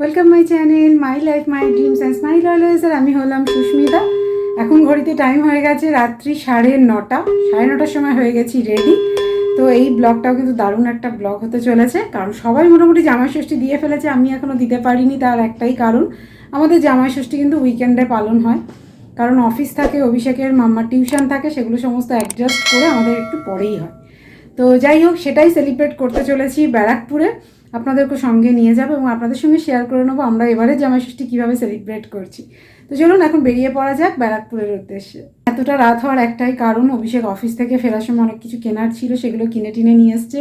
Welcome my channel my life my dreams and smile always আর আমি হলাম সুস্মিতা। এখন ঘড়িতে টাইম হয়ে গেছে রাত্রি সাড়ে নটা। সাড়ে নটার সময় হয়ে গেছি রেডি তো এই ব্লগটাও কিন্তু দারুণ একটা ব্লগ হতে চলেছে। কারণ সবাই মোটামুটি জামাই ষষ্ঠী দিয়ে ফেলেছে, আমি এখনও দিতে পারিনি, তার একটাই কারণ। আমাদের জামাই ষষ্ঠী কিন্তু উইকেন্ডে পালন হয়। কারণ অফিস থাকে, অভিষেকের মাম্মার টিউশন থাকে, সেগুলো সমস্ত অ্যাডজাস্ট করে আমাদের একটু পরেই হয়। তো যাই হোক, সেটাই সেলিব্রেট করতে চলেছি ব্যারাকপুরে। আপনাদেরকে সঙ্গে নিয়ে যাব এবং আপনাদের সঙ্গে শেয়ার করে নেব আমরা এবারে জামাই ষষ্ঠী কীভাবে সেলিব্রেট করছি। তো চলুন, এখন বেরিয়ে পড়া যাক ব্যারাকপুরের উদ্দেশ্যে। এতটা রাত হওয়ার একটাই কারণ, অভিষেক অফিস থেকে ফেরার সময় অনেক কিছু কেনার ছিল, সেগুলো কিনে টিনে নিয়ে এসছে।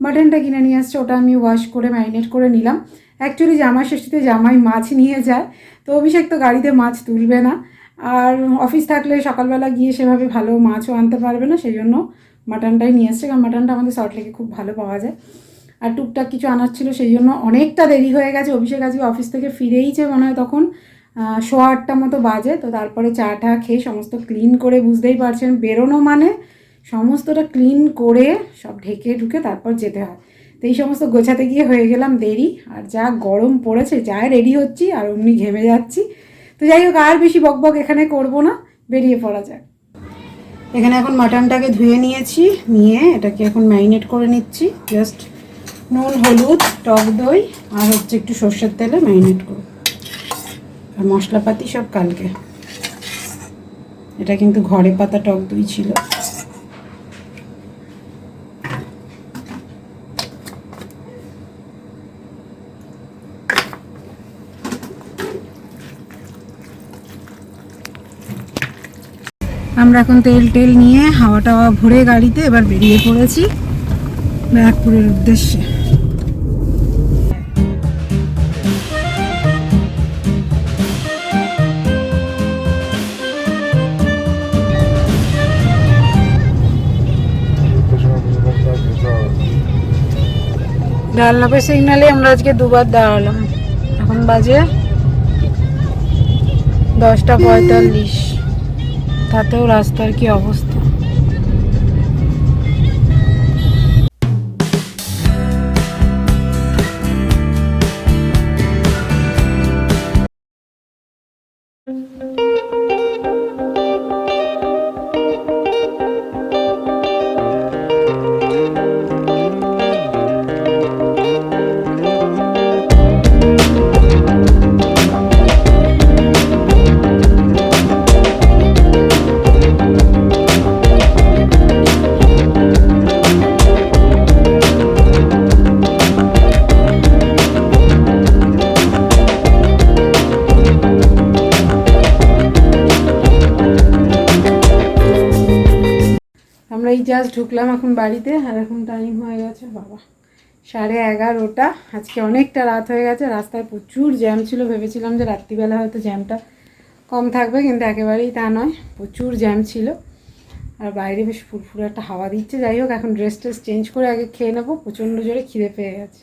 মাটনটা কিনে নিয়ে আসছে ওটা আমি ওয়াশ করে ম্যারিনেট করে নিলাম। অ্যাকচুয়ালি জামাই ষষ্ঠীতে জামাই মাছ নিয়ে যায়। তো অভিষেক তো গাড়িতে মাছ তুলবে না। আর অফিস থাকলে সকালবেলা গিয়ে সেভাবে ভালো মাছও আনতে পারবে না সেই জন্য মাটনটাই নিয়ে এসছে, কারণ মাটনটা আমাদের সল্টলেকে খুব ভালো পাওয়া যায়। আর টুকটাক কিছু আনার ছিল সেই জন্য অনেকটা দেরি হয়ে গেছে, অভিষেক আজকে অফিস থেকে ফিরেইছে মনে হয় তখন সোয়া আটটা মতো বাজে, তো তারপরে চা টা খেয়ে সমস্ত ক্লিন করে বুঝতেই পারছেন, বেরোনো মানে সমস্তটা ক্লিন করে সব ঢেকে ঢুকে তারপর যেতে হয়। তো এই সমস্ত গোছাতে গিয়ে হয়ে গেলাম দেরি, আর যা গরম পড়েছে যা রেডি হচ্ছি, আর অমনি ঘেমে যাচ্ছি। তো যাই হোক, আর বেশি বকবক এখানে করব না, বেরিয়ে পড়া যাক। এখানে এখন মাটনটাকে ধুয়ে নিয়েছি, নিয়ে এটাকে এখন ম্যারিনেট করে নিচ্ছি। জাস্ট নুন, হলুদ, টক দই, আর হচ্ছে একটু সর্ষের তেলে ম্যারিনেট করব। আর মশলাপাতি সব কালকে। এটা কিন্তু ঘরে পাতা টক দই ছিল। আমরা এখন তেল টেল নিয়ে হাওয়া টাওয়া ভরে গাড়িতে এবার বেরিয়ে পড়েছি ব্যারাকপুরের উদ্দেশ্যে। ডালনাপের সিগনালে আমরা আজকে দুবার দাঁড়ালাম। এখন বাজে দশটা পঁয়তাল্লিশ। তাতেও রাস্তার কি অবস্থা? ঢুকলাম এখন বাড়িতে, আর এখন টাইম হয়ে গেছে, বাবা। সাড়ে এগারোটা, আজকে অনেকটা রাত হয়ে গেছে, রাস্তায় প্রচুর জ্যাম ছিল, ভেবেছিলাম যে রাত্রিবেলা হয়তো জ্যামটা কম থাকবে, কিন্তু একেবারেই তা নয়, প্রচুর জ্যাম ছিল। আর বাইরে বেশ ফুরফুরে একটা হাওয়া দিচ্ছে, যাই হোক, এখন ড্রেস ট্রেস চেঞ্জ করে আগে খেয়ে নেব, প্রচণ্ড জোরে খিদে পেয়ে গেছে।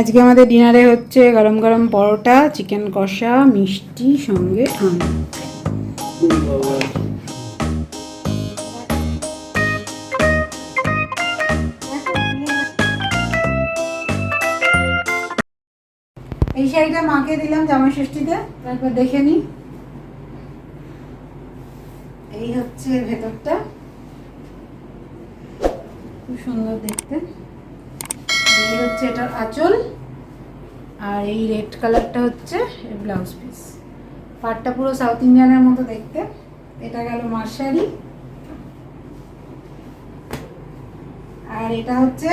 আজকে আমাদের ডিনারে হচ্ছে গরম গরম পরোটা চিকেন কষা, মিষ্টি সঙ্গে আম। এই শাড়িটা মাকে দিলাম ষষ্ঠীতে তারপর দেখে নি। এই হচ্ছে ভেতরটা। খুব সুন্দর দেখতে। এই হচ্ছে এটার আঁচল, আর এই রেড কালারটা হচ্ছে ব্লাউজ পিস। পাটটা পুরো সাউথ ইন্ডিয়ানের মতো দেখতে। এটা গেল মার শাড়ি আর এটা হচ্ছে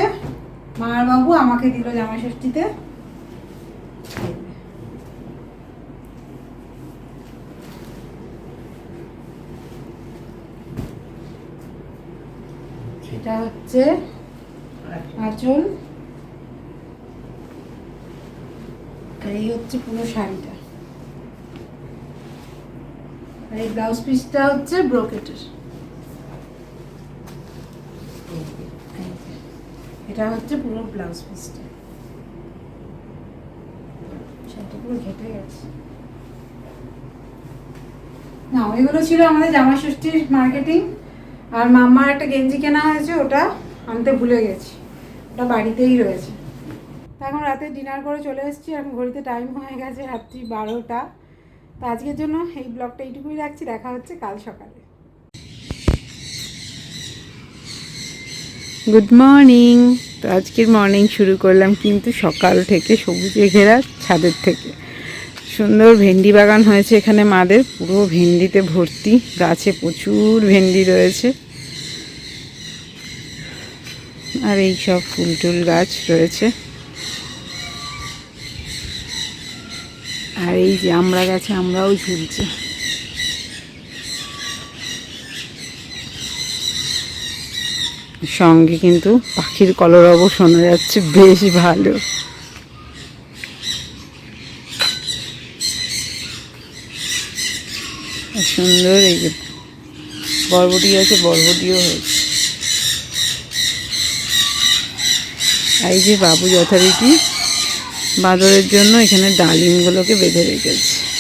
মার বাবু আমাকে দিল জামা ষষ্ঠীতে। এটা হচ্ছে আঁচল। এই হচ্ছে পুরো শাড়িটা। এই ব্লাউজ পিসটা হচ্ছে ব্রোকেটের। এটা হচ্ছে পুরো ব্লাউজ পিসটা। শাড়িটা পুরো ঘেটে গেছে। না, ওইগুলো ছিল আমাদের জামা ষষ্ঠীর মার্কেটিং আর মাম্মার একটা গেঞ্জি কেনা হয়েছে, ওটা আনতে ভুলে গেছি। ওটা বাড়িতেই রয়েছে। এখন রাতে ডিনার করে চলে এসেছি, এখন ঘড়িতে টাইম হয়ে গেছে রাত্রি বারোটা। তো আজকের জন্য এই ব্লগটা এইটুকুই রাখছি, দেখা হচ্ছে কাল সকালে। গুড মর্নিং তো আজকের মর্নিং শুরু করলাম কিন্তু সকাল থেকে সবুজে ঘেরা ছাদের থেকে। সুন্দর ভেন্ডি বাগান হয়েছে এখানে মাদের, পুরো ভেন্ডিতে ভর্তি, গাছে প্রচুর ভেন্ডি রয়েছে। আর এই সব ফুল টুল গাছ রয়েছে। আর এই যে আমরা গাছে, আমরাও ঝুলছে। সঙ্গে কিন্তু পাখির কলরবও শোনা যাচ্ছে, বেশ ভালো। সুন্দর এই যে বরবটি আছে, বরবটিও হয়েছে। এই যে বাবু যথারীতি বাদরের জন্য এখানে ডালিমগুলোকে বেঁধে রেখেছে।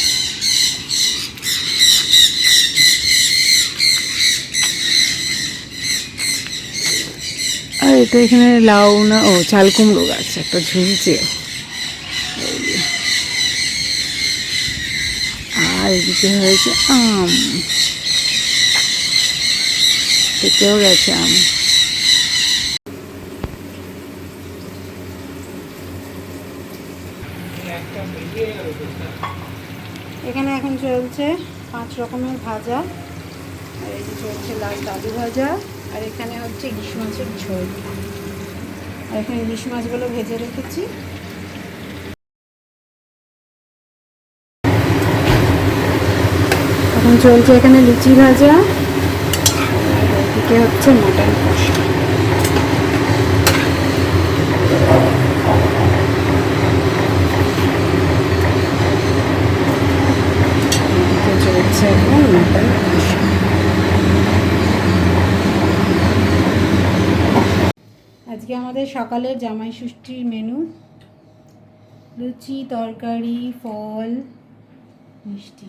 আর এটা এখানে লাউ না, ও, চাল কুমড়ো গাছ, একটা ঝুলছে। আর এদিকে হয়েছে আম। পেকেও গেছে আম। এখানে এখন চলছে পাঁচ রকমের ভাজা। আর এই চলছে লাস্ট আলু ভাজা, আর এখানে হচ্ছে ইলিশ মাছের ঝোল। আর এখানে ইলিশ মাছগুলো ভেজে রেখেছি। এখন চলছে এখানে লুচি ভাজা, আর হচ্ছে মটন কষা এদিকে চলছে এখন মটন কষা আজকে আমাদের সকালের জামাই ষষ্ঠীর মেনু লুচি তরকারি ফল মিষ্টি।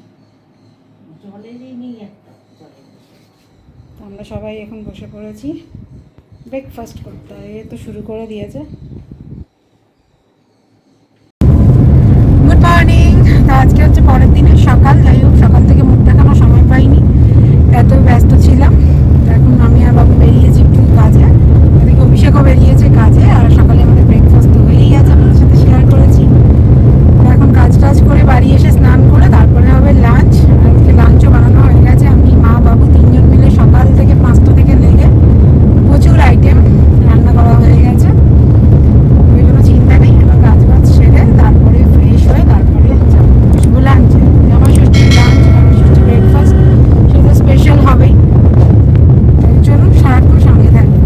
আমরা সবাই এখন বসে পড়েছি। ব্রেকফাস্ট করতে হয় এ তো শুরু করে দিয়েছে। গুড মর্নিং তো আজকে হচ্ছে পরের দিনের সকাল যাই হোক সকাল থেকে মুখ দেখানোর সময় পাইনি এত ব্যস্ত ছিলাম তো এখন আমি আর বাবু বেরিয়েছি একটু কাজে এদিকে অভিষেকও বেরিয়েছে কাজে আর সকালে আমাদের ব্রেকফাস্ট তো হয়েই গেছে আপনাদের সাথে শেয়ার করেছি তো এখন কাজ টাজ করে বাড়ি এসে স্নান করে তারপরে হবে লাঞ্চ আজকে লাঞ্চও বানানো হয়ে গেছে আমি মা বাবু তিনজন মিলে সকাল থেকে পাঁচটা থেকে লেগে প্রচুর আইটেম রান্না করা হয়ে গেছে ওই জন্য চিন্তা নেই এবার কাজ বাজ সেরে তারপরে ফ্রেশ হয়ে তারপরে বসবো লাঞ্চে জামা ষষ্ঠী লাঞ্চ জামা ষষ্ঠী ব্রেকফাস্ট সেটা স্পেশাল হবেই তাই চলুন সারাক্ষণ সঙ্গে থাকবে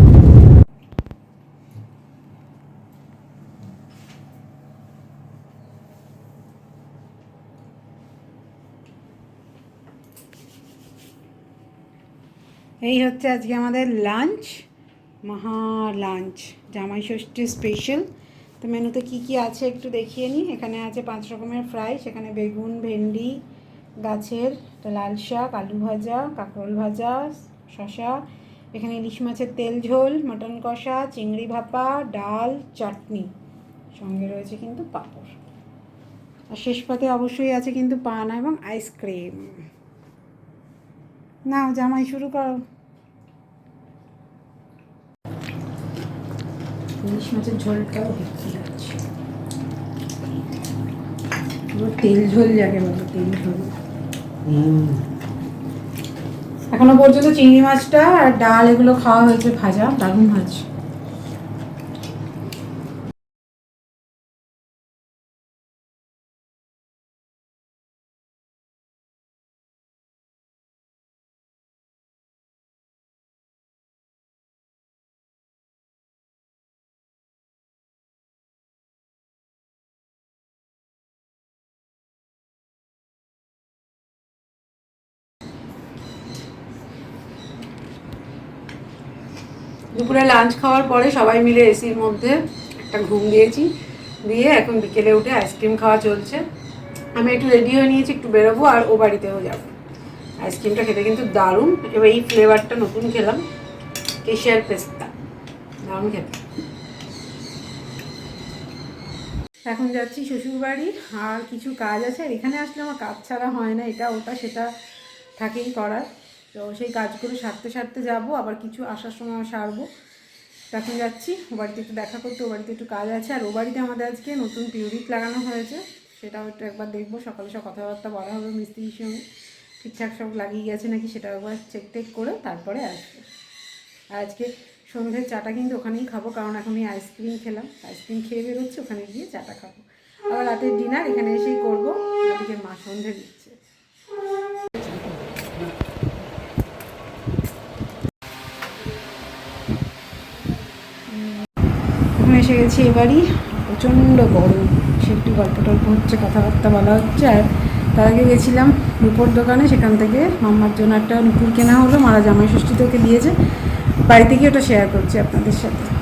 এই হচ্ছে আজকে আমাদের লাঞ্চ মহা লাঞ্চ জামাই ষষ্ঠী স্পেশাল তো মেনুতে কি কি আছে একটু দেখিয়ে নিই এখানে আছে পাঁচ রকমের ফ্রাই সেখানে বেগুন, ভেন্ডি, গাছের লাল শাক, আলু ভাজা, কাঁকরোল ভাজা শশা এখানে ইলিশ মাছের তেল ঝোল, মটন কষা, চিংড়ি ভাপা, ডাল, চাটনি। সঙ্গে রয়েছে কিন্তু পাঁপড়। আর শেষ পাতে অবশ্যই আছে কিন্তু পান এবং আইসক্রিম না জামাই, শুরু করো। ইলিশ মাছের ঝোলটাও দেখতে যাচ্ছে পুরো তেল ঝোল যাকে বলো তেল ঝোল। এখনও পর্যন্ত চিংড়ি মাছটা আর ডাল এগুলো খাওয়া হয়েছে ভাজা দারুণ মাছ দুপুরে লাঞ্চ খাওয়ার পরে সবাই মিলে এসির মধ্যে একটা ঘুম দিয়েছি। দিয়ে এখন বিকেলে উঠে আইসক্রিম খাওয়া চলছে। আমি একটু রেডি হয়ে নিয়েছি, একটু বেরোবো আর ও বাড়িতেও যাব। আইসক্রিমটা খেতে কিন্তু দারুণ। এবার এই ফ্লেভারটা নতুন খেলাম কেশিয়ার পেস্তা দারুণ খেতে। এখন যাচ্ছি শ্বশুরবাড়ি। আর কিছু কাজ আছে, আর এখানে আসলে আমার কাজ ছাড়া হয় না, এটা ওটা সেটা থাকেই করার। তো সেই কাজগুলো সারতে সারতে যাব, আবার কিছু আসার সময় সারবো। এখন যাচ্ছি, ও বাড়িতে একটু দেখা করতে, ও বাড়িতে একটু কাজ আছে। আর ও বাড়িতে আমাদের আজকে নতুন টিউলিপ লাগানো হয়েছে, সেটাও একটু একবার দেখব। সকালে সব কথাবার্তা বলা হবে মিস্ত্রির সঙ্গে ঠিকঠাক সব লাগিয়ে গেছে নাকি সেটা একবার চেক টেক করে তারপরে আসবে। আর আজকে সন্ধ্যের চাটা কিন্তু ওখানেই খাব, কারণ এখন এই আইসক্রিম খেলাম। আইসক্রিম খেয়ে বেরোচ্ছি, ওখানে গিয়ে চাটা খাব। আবার রাতের ডিনার এখানে এসেই করব। ওদিকে মা সন্ধে এসে গেছি এবারই। প্রচণ্ড গরম। সে একটু গল্প টল্প হচ্ছে, কথাবার্তা বলা হচ্ছে। আর তার আগে গেছিলাম রূপোর দোকানে, সেখান থেকে মাম্মার জন্য একটা নুপুর কেনা হলো। মারা জামাই ষষ্ঠীতে ওকে দিয়েছে। বাড়িতে গিয়ে ওটা শেয়ার করছি আপনাদের সাথে।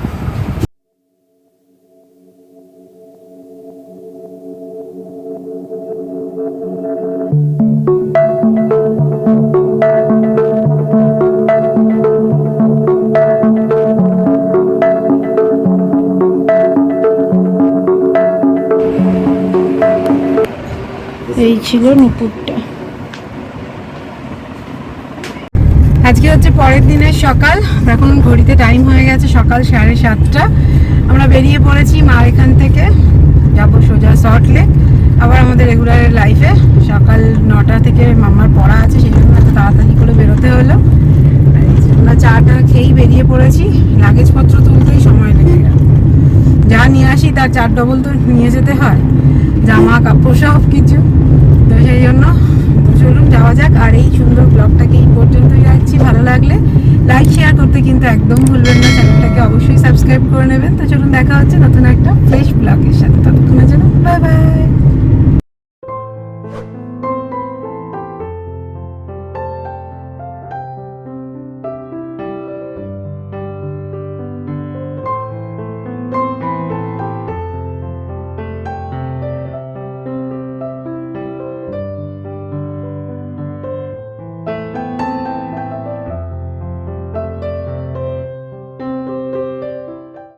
এই ছিল নুপুরটা। আজকে হচ্ছে পরের দিনের সকাল। এখন ঘড়িতে টাইম হয়ে গেছে সকাল সাড়ে সাতটা। আমরা বেরিয়ে পড়েছি মা এখান থেকে। যাব সোজা শর্ট লেক আবার আমাদের রেগুলার লাইফে সকাল নটা থেকে মামার পড়া আছে, সেই জন্য এত তাড়াতাড়ি করে বেরোতে হলো। আমরা চাটা খেয়েই বেরিয়ে পড়েছি। লাগেজপত্র তুলতেই সময় লেগে গেল। যা নিয়ে আসি, তার চার ডবল তো নিয়ে যেতে হয়। জামা, কাপড় সব কিছু সেই জন্য চলুন, যাওয়া যাক। আর এই সুন্দর ব্লগটাকে এই পর্যন্তই রাখছি। ভালো লাগলে লাইক শেয়ার করতে কিন্তু একদম ভুলবেন না। চ্যানেলটাকে অবশ্যই সাবস্ক্রাইব করে নেবেন। তো চলুন, দেখা হচ্ছে নতুন একটা ফ্রেশ ব্লগের সাথে। ততক্ষণের জন্য বাই বাই